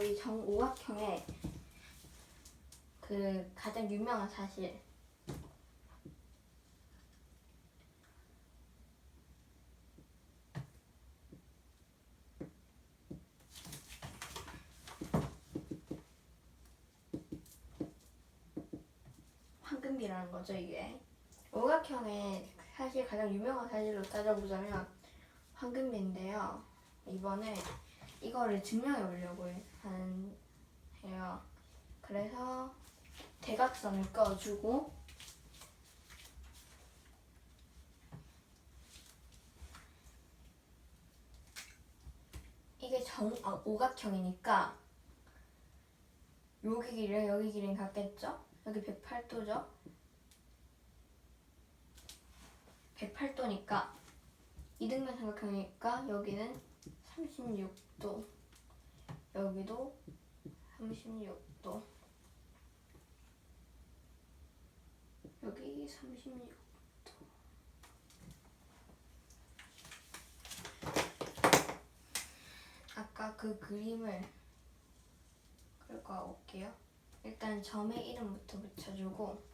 여기 정오각형의 그 가장 유명한 사실. 황금비라는 거죠 이게. 오각형의 사실 가장 유명한 사실로 따져보자면 황금비인데요. 이번에 이거를 증명해 보려고 하는 해요 그래서 대각선을 꺼주고 이게 정 아, 오각형이니까 여기 길이랑 여기 길이는 같겠죠? 여기 108도죠? 108도니까 이등변 삼각형이니까 여기는 36 도 여기도 36도. 여기 36도. 아까 그 그림을 긁어 올게요. 일단 점의 이름부터 붙여주고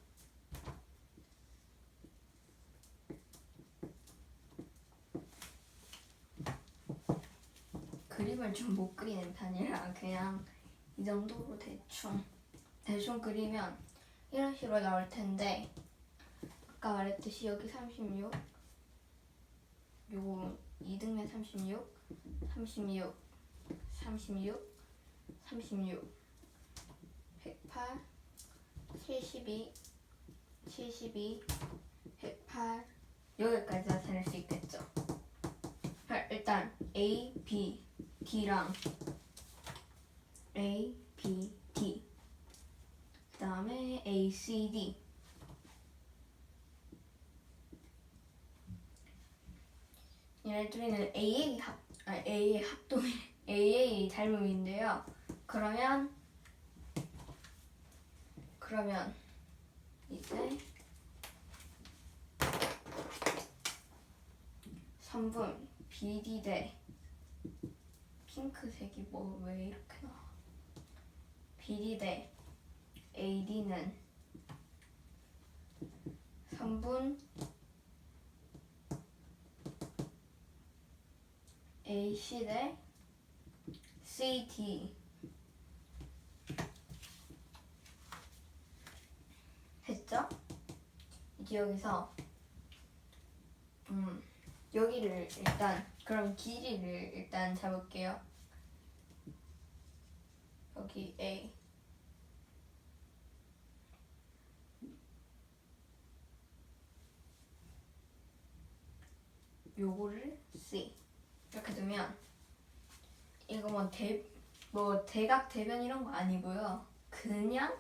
그림을 좀 못 그리는 편이라 그냥 이 정도로 대충 대충 그리면 이런 식으로 나올 텐데 아까 말했듯이 여기 36 요거 2등면 36 36 36 36 108 72 72 108 여기까지 나타낼 수 있겠죠 자, 일단 A, B, D랑 A, B, D 그 다음에 A, C, D 얘네 둘이는 AA 합, 아, AA 합동, AA 닮음인데요. 그러면 그러면 이제 3분 BD 대 핑크색이 뭐 왜 이렇게 나와? BD 대 AD는 3분 AC 대 CT 됐죠? 이제 여기서 음 여기를 일단 그럼 길이를 일단 잡을게요. 여기 A 요거를 C 이렇게 두면 이거 뭐 대 뭐 대각 대변 이런 거 아니고요. 그냥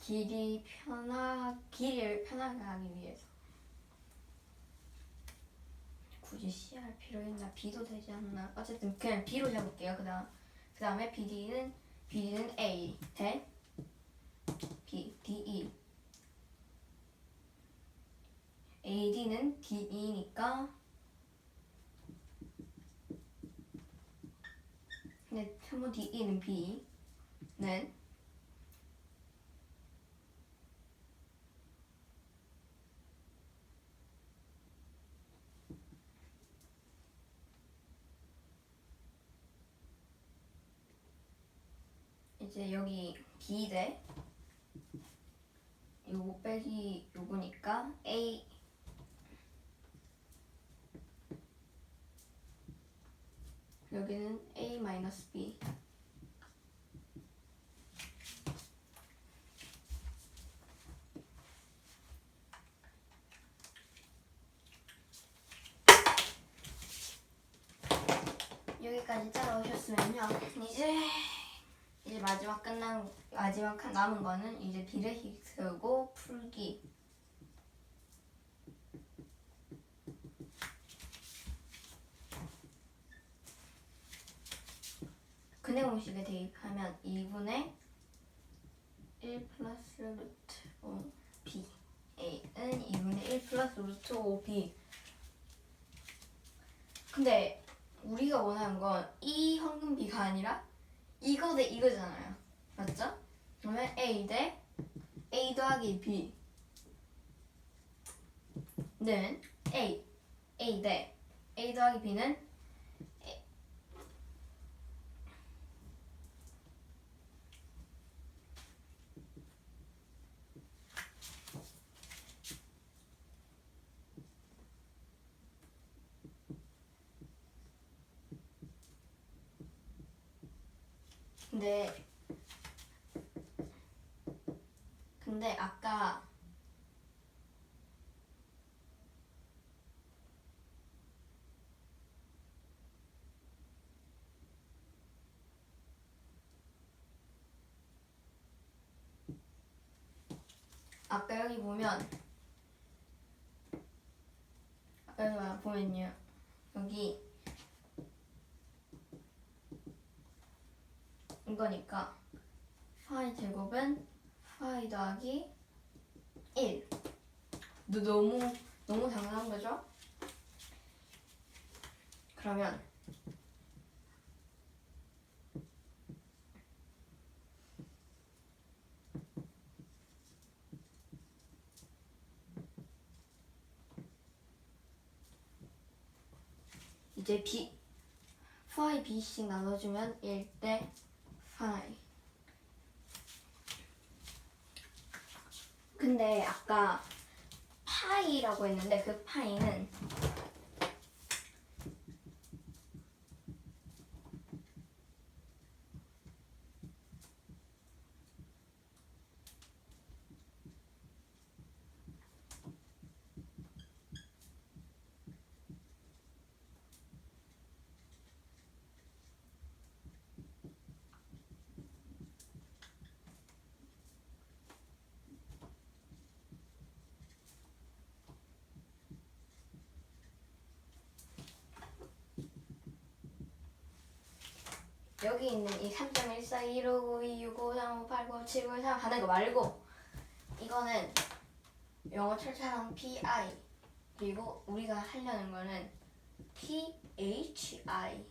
길이 편하 길이를 편하게 하기 위해서 굳이 C 할 필요 있나 B도 되지 않나. 어쨌든 그냥 B로 잡을게요. 그다음. 그 다음에 BD는 BD는 A. 대 B DE AD는 DE니까 근데 한번 DE는 B는 이제 여기 B 대. 요거 빼기 요거니까 A. 여기는 A 마이너스 B. 여기까지 따라오셨으면요. 이제 이제 마지막 끝난 마지막 남은 거는 이제 비례식 쓰고 풀기. 근행 공식에 대입하면 2분의 1 플러스 루트 5b a는 2분의 1 플러스 루트 5b 근데 우리가 원하는 건이 현금비가 아니라 이거 대 이거잖아요 맞죠? 그러면 a 대 a 더하기 b는 a a 대 a 더하기 b는 근데 근데 아까 아까 여기 보면 아까 여기 보면요. 여기 이거니까 파이 제곱은 파이 더하기 1 너, 너무 너무 당연한 거죠? 그러면 이제 b 파이 b씩 나눠주면 1대 파이 근데 아까 파이라고 했는데 그 파이는 여기 있는 이 3.14, 159, 265, 359, 89, 79, 3 하는 거 말고 이거는 영어 철자랑 PI 그리고 우리가 하려는 거는 PHI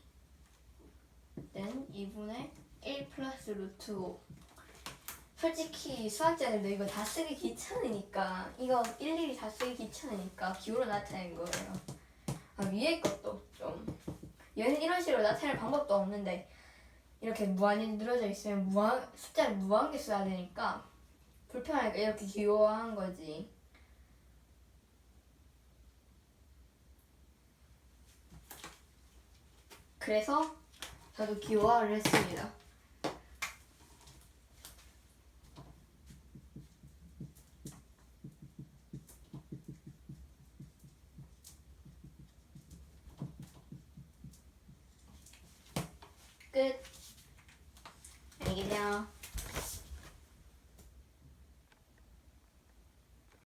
는 2분의 1 플러스 루트 5 솔직히 수학자들도 이거 다 쓰기 귀찮으니까 이거 일일이 다 쓰기 귀찮으니까 기호로 나타낸 거예요. 아 위에 것도 좀 얘는 이런 식으로 나타낼 방법도 없는데 이렇게 무한히 늘어져 있으면 무한 숫자를 무한개 써야 되니까 불편하니까 이렇게 기호화한 거지. 그래서 저도 기호화를 했습니다. 끝. 안녕히 계세요.